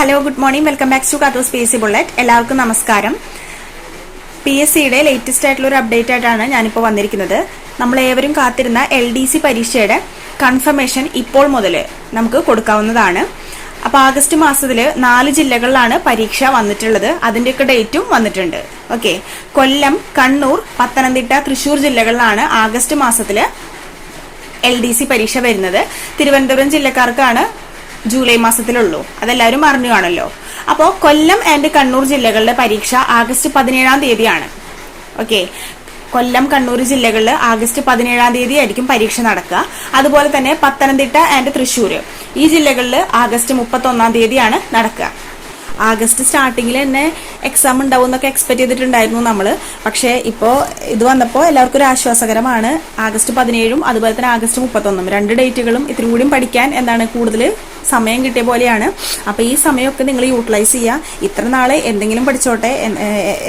Hello good morning welcome back to കാർട്ടോസ് P S C bullet എല്ലാവർക്കും നമസ്കാരം. P S സിയുടെ latest ആയിട്ടുള്ള ഒരു അപ്ഡേറ്റ് ആയിട്ടാണ് ഞാനിപ്പോൾ വന്നിരിക്കുന്നത്. നമ്മൾ ഏവരും കാത്തിരുന്ന എൽ ഡി സി പരീക്ഷയുടെ കൺഫർമേഷൻ ഇപ്പോൾ മുതൽ നമുക്ക് കൊടുക്കാവുന്നതാണ്. അപ്പോൾ ആഗസ്റ്റ് മാസത്തിൽ നാല് ജില്ലകളിലാണ് പരീക്ഷ വന്നിട്ടുള്ളത്. അതിന്റെയൊക്കെ ഡേറ്റും വന്നിട്ടുണ്ട്. ഓക്കെ കൊല്ലം കണ്ണൂർ പത്തനംതിട്ട തൃശൂർ ജില്ലകളിലാണ് ആഗസ്റ്റ് മാസത്തിൽ എൽ ഡി സി പരീക്ഷ വരുന്നത്. തിരുവനന്തപുരം ജില്ലക്കാർക്കാണ് ജൂലൈ മാസത്തിലുള്ളൂ. അതെല്ലാവരും അറിഞ്ഞു കാണല്ലോ അപ്പോൾ കൊല്ലം ആൻഡ് കണ്ണൂർ ജില്ലകളിലെ പരീക്ഷ ആഗസ്റ്റ് പതിനേഴാം തീയതിയാണ്. ഓക്കെ കൊല്ലം കണ്ണൂർ ജില്ലകളിൽ ആഗസ്റ്റ് പതിനേഴാം തീയതി ആയിരിക്കും പരീക്ഷ നടക്കുക. അതുപോലെ തന്നെ പത്തനംതിട്ട ആൻഡ് തൃശ്ശൂർ. ഈ ജില്ലകളിൽ ആഗസ്റ്റ് മുപ്പത്തൊന്നാം തീയതിയാണ് നടക്കുക. ആഗസ്റ്റ് സ്റ്റാർട്ടിങ്ങിൽ തന്നെ എക്സാം ഉണ്ടാവും എന്നൊക്കെ എക്സ്പെക്ട് ചെയ്തിട്ടുണ്ടായിരുന്നു നമ്മൾ പക്ഷേ ഇപ്പോൾ ഇത് വന്നപ്പോൾ എല്ലാവർക്കും ഒരു ആശ്വാസകരമാണ്. ആഗസ്റ്റ് പതിനേഴും അതുപോലെ തന്നെ ആഗസ്റ്റ് മുപ്പത്തൊന്നും. രണ്ട് ഡേറ്റുകളും ഇത്തിരി കൂടിയും പഠിക്കാൻ എന്താണ് കൂടുതൽ സമയം കിട്ടിയ പോലെയാണ്. അപ്പോൾ ഈ സമയമൊക്കെ നിങ്ങൾ യൂട്ടിലൈസ് ചെയ്യുക ഇത്ര നാളെ എന്തെങ്കിലും പഠിച്ചോട്ടെ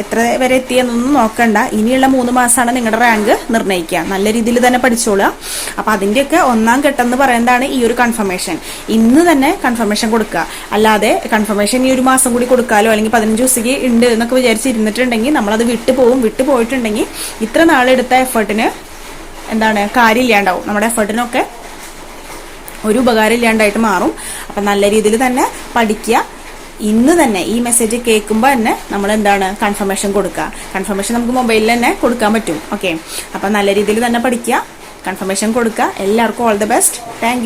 എത്ര വരെ എത്തിയെന്നൊന്നും നോക്കണ്ട. ഇനിയുള്ള മൂന്ന് മാസമാണ് നിങ്ങളുടെ റാങ്ക് നിർണയിക്കുക. നല്ല രീതിയിൽ തന്നെ പഠിച്ചോളുക. അപ്പോൾ അതിന്റെയൊക്കെ ഒന്നാം ഘട്ടം എന്ന് പറയുന്നതാണ് ഈ ഒരു കൺഫർമേഷൻ ഇന്ന് തന്നെ കൺഫർമേഷൻ കൊടുക്കുക. അല്ലാതെ കൺഫർമേഷൻ ഈ ഒരു മാസം കൂടി കൊടുക്കാലോ അല്ലെങ്കിൽ പതിനഞ്ച് ദിവസത്തേക്ക് ഉണ്ട് എന്നൊക്കെ വിചാരിച്ചിരുന്നിട്ടുണ്ടെങ്കിൽ നമ്മളത് വിട്ടു പോകും. വിട്ടു പോയിട്ടുണ്ടെങ്കിൽ ഇത്ര നാളെടുത്ത എഫേർട്ടിന് എന്താണ് കാര്യമില്ലാണ്ടാവും. നമ്മുടെ എഫേർട്ടിനൊക്കെ ഒരു ഉപകാരം ഇല്ലാണ്ടായിട്ട് മാറും. അപ്പം നല്ല രീതിയിൽ തന്നെ പഠിക്കുക. ഇന്ന് തന്നെ ഈ മെസ്സേജ് കേൾക്കുമ്പോൾ തന്നെ നമ്മൾ എന്താണ് കൺഫർമേഷൻ കൊടുക്കുക. കൺഫർമേഷൻ നമുക്ക് മൊബൈലിൽ തന്നെ കൊടുക്കാൻ പറ്റും. ഓക്കെ അപ്പം നല്ല രീതിയിൽ തന്നെ പഠിക്കുക. കൺഫർമേഷൻ കൊടുക്കുക. എല്ലാവർക്കും ഓൾ ദി ബെസ്റ്റ് താങ്ക്